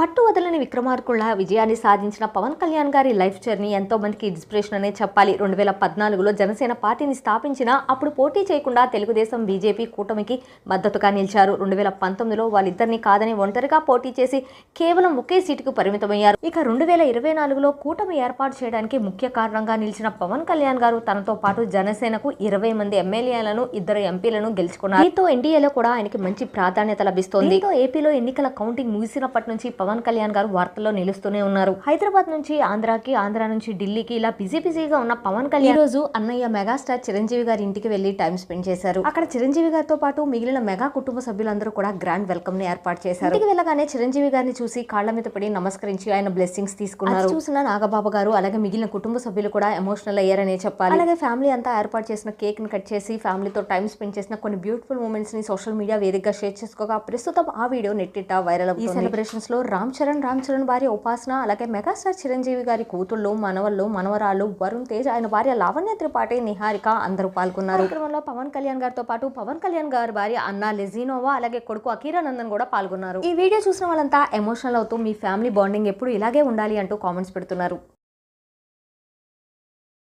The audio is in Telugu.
పట్టు వదలని విక్రమార్కుళ్ళ విజయాన్ని సాధించిన పవన్ కళ్యాణ్ గారి లైఫ్ జర్నీ ఎంతో మందికి ఇన్స్పిరేషన్ అనే చెప్పాలి. రెండు వేల పద్నాలుగులో జనసేన పార్టీని స్థాపించిన అప్పుడు పోటీ చేయకుండా తెలుగుదేశం బీజేపీ కూటమికి మద్దతుగా నిలిచారు. రెండు వేల పంతొమ్మిదిలో వాళ్ళిద్దరిని కాదని ఒంటరిగా పోటీ చేసి కేవలం ఒకే సీటుకు పరిమితమయ్యారు. ఇక రెండు వేల ఇరవై నాలుగులో కూటమి ఏర్పాటు చేయడానికి ముఖ్య కారణంగా నిలిచిన పవన్ కళ్యాణ్ గారు తనతో పాటు జనసేనకు ఇరవై మంది ఎమ్మెల్యేలను ఇద్దరు ఎంపీలను గెలుచుకున్నారు. దీంతో ఎన్డీఏలో కూడా ఆయనకి మంచి ప్రాధాన్యత లభిస్తోంది. ఏపీలో ఎన్నికల కౌంటింగ్ ముగిసినప్పటి నుంచి పవన్ కళ్యాణ్ గారు వార్తల్లో నిలుస్తూనే ఉన్నారు. హైదరాబాద్ నుంచి ఆంధ్రాకి ఆంధ్ర నుంచి ఢిల్లీకి ఇలా బిజీ బిజీగా ఉన్న పవన్ కళ్యాణ్ ఈ రోజు అన్నయ్య మెగాస్టార్ చిరంజీవి గారి ఇంటికి వెళ్ళి టైం స్పెండ్ చేశారు. అక్కడ చిరంజీవి గారితో పాటు మిగిలిన మెగా కుటుంబ సభ్యులందరూ కూడా గ్రాండ్ వెల్కమ్ని ఏర్పాటు చేశారు. ఇంటికి వెళ్ళగానే చిరంజీవి గారిని చూసి కాళ్ళ మీద పడి నమస్కరించి ఆయన బ్లెస్సింగ్స్ తీసుకున్నారు. చూసిన నాగబాబు గారు అలాగే మిగిలిన కుటుంబ సభ్యులు కూడా ఎమోషనల్ అయ్యారనే చెప్పాలి. అలాగే ఫ్యామిలీ అంతా ఏర్పాటు చేసిన కేక్ని కట్ చేసి ఫ్యామిలీతో టైం స్పెండ్ చేసిన కొన్ని బ్యూటిఫుల్ మూమెంట్స్ని సోషల్ మీడియా వేదికగా షేర్ చేసుకోగా ప్రస్తుతం ఆ వీడియో నెట్టిట వైరల్ ఈ సెలబ్రేషన్స్లో రామ్ చరణ్ రామ్ చరణ్ భార్య ఉపాసన అలాగే మెగాస్టార్ చిరంజీవి గారి కూతుళ్ళు మనవళ్ళు మనవరాలు వరుణ్ తేజ్ ఆయన భార్య లావణ్య త్రిపాఠి నిహారిక అందరూ పాల్గొన్నారు. కార్యక్రమంలో పవన్ కళ్యాణ్ గారితో పాటు పవన్ కళ్యాణ్ గారి భార్య అన్నా లెజినోవా అలాగే కొడుకు అకీరానందన్ కూడా పాల్గొన్నారు. ఈ వీడియో చూసిన వాళ్ళంతా ఎమోషనల్ అవుతూ మీ ఫ్యామిలీ బాండింగ్ ఎప్పుడు ఇలాగే ఉండాలి అంటూ కామెంట్స్ పెడుతున్నారు.